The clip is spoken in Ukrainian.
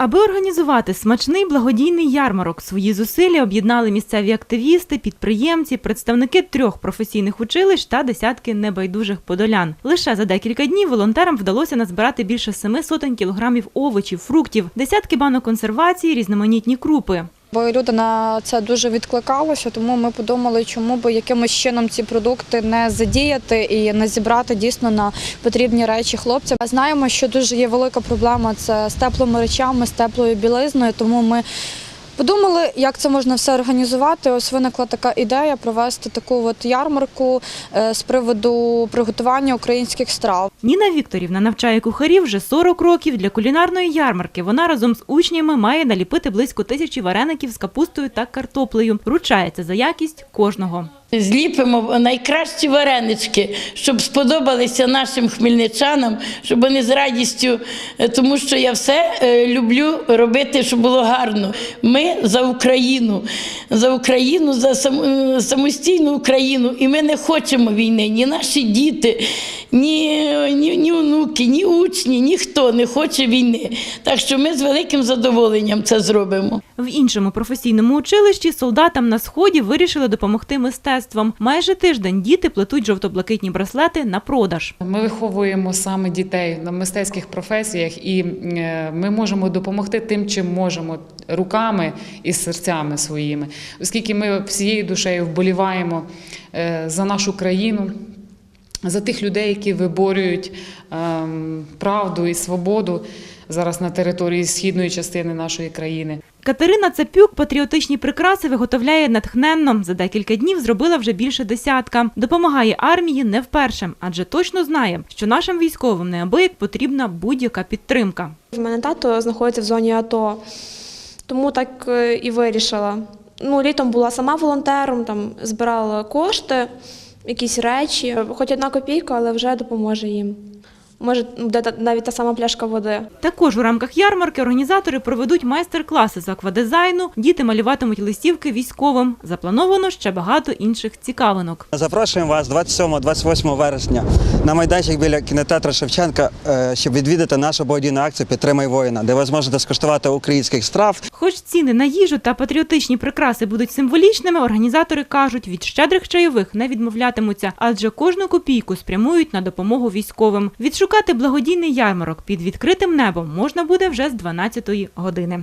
Аби організувати смачний благодійний ярмарок, свої зусилля об'єднали місцеві активісти, підприємці, представники трьох професійних училищ та десятки небайдужих подолян. Лише за декілька днів волонтерам вдалося назбирати більше семи сотень кілограмів овочів, фруктів, десятки банок консервації, різноманітні крупи. Бо люди на це дуже відкликалися, тому ми подумали, чому би якимось чином ці продукти не задіяти і не зібрати дійсно на потрібні речі хлопцям. Знаємо, що дуже є велика проблема це з теплими речами, з теплою білизною. Тому ми подумали, як це можна все організувати. Ось виникла така ідея провести таку от ярмарку е, з приводу приготування українських страв. Ніна Вікторівна навчає кухарів вже 40 років. Для кулінарної ярмарки вона разом з учнями має наліпити близько тисячі вареників з капустою та картоплею. Ручається за якість кожного. Зліпимо найкращі варенички, щоб сподобалися нашим хмельничанам, щоб вони з радістю, е, тому що я все е, люблю робити, щоб було гарно. Ми за Україну, за Україну, за е, самостійну Україну. І ми не хочемо війни. Ні наші діти, ні, ні, ні онуки, ні учні, ніхто не хоче війни. Так що ми з великим задоволенням це зробимо. В іншому професійному училищі солдатам на сході вирішили допомогти мистецтвом. Майже тиждень діти плетуть жовто-блакитні браслети на продаж. Ми виховуємо саме дітей на мистецьких професіях, і е, ми можемо допомогти тим, чим можемо руками і серцями своїми, оскільки ми всією душею вболіваємо е, за нашу країну. За тих людей, які виборюють ем, правду і свободу зараз на території східної частини нашої країни. Катерина Цапюк патріотичні прикраси виготовляє натхненно. За декілька днів зробила вже більше десятка. Допомагає армії не вперше, адже точно знає, що нашим військовим неабияк потрібна будь-яка підтримка. В мене тато знаходиться в зоні АТО, тому так е, і вирішила. Ну, літом була сама волонтером, там збирала кошти, якісь речі, хоч одна копійка, але вже допоможе їм. Може, та- навіть та сама пляшка води. Також у рамках ярмарки організатори проведуть майстер-класи з аквадизайну, діти малюватимуть листівки військовим. Заплановано ще багато інших цікавинок. Запрошуємо вас 27-28 вересня на майданчик біля кінотеатру Шевченка, е, щоб відвідати нашу благодійну акцію Підтримай воїна, де ви зможете скуштувати українських страв Хоч ціни на їжу та патріотичні прикраси будуть символічними, організатори кажуть, від щедрих чайових не відмовлятимуться, адже кожну копійку спрямують на допомогу військовим. Відшукати благодійний ярмарок під відкритим небом можна буде вже з 12-ї години.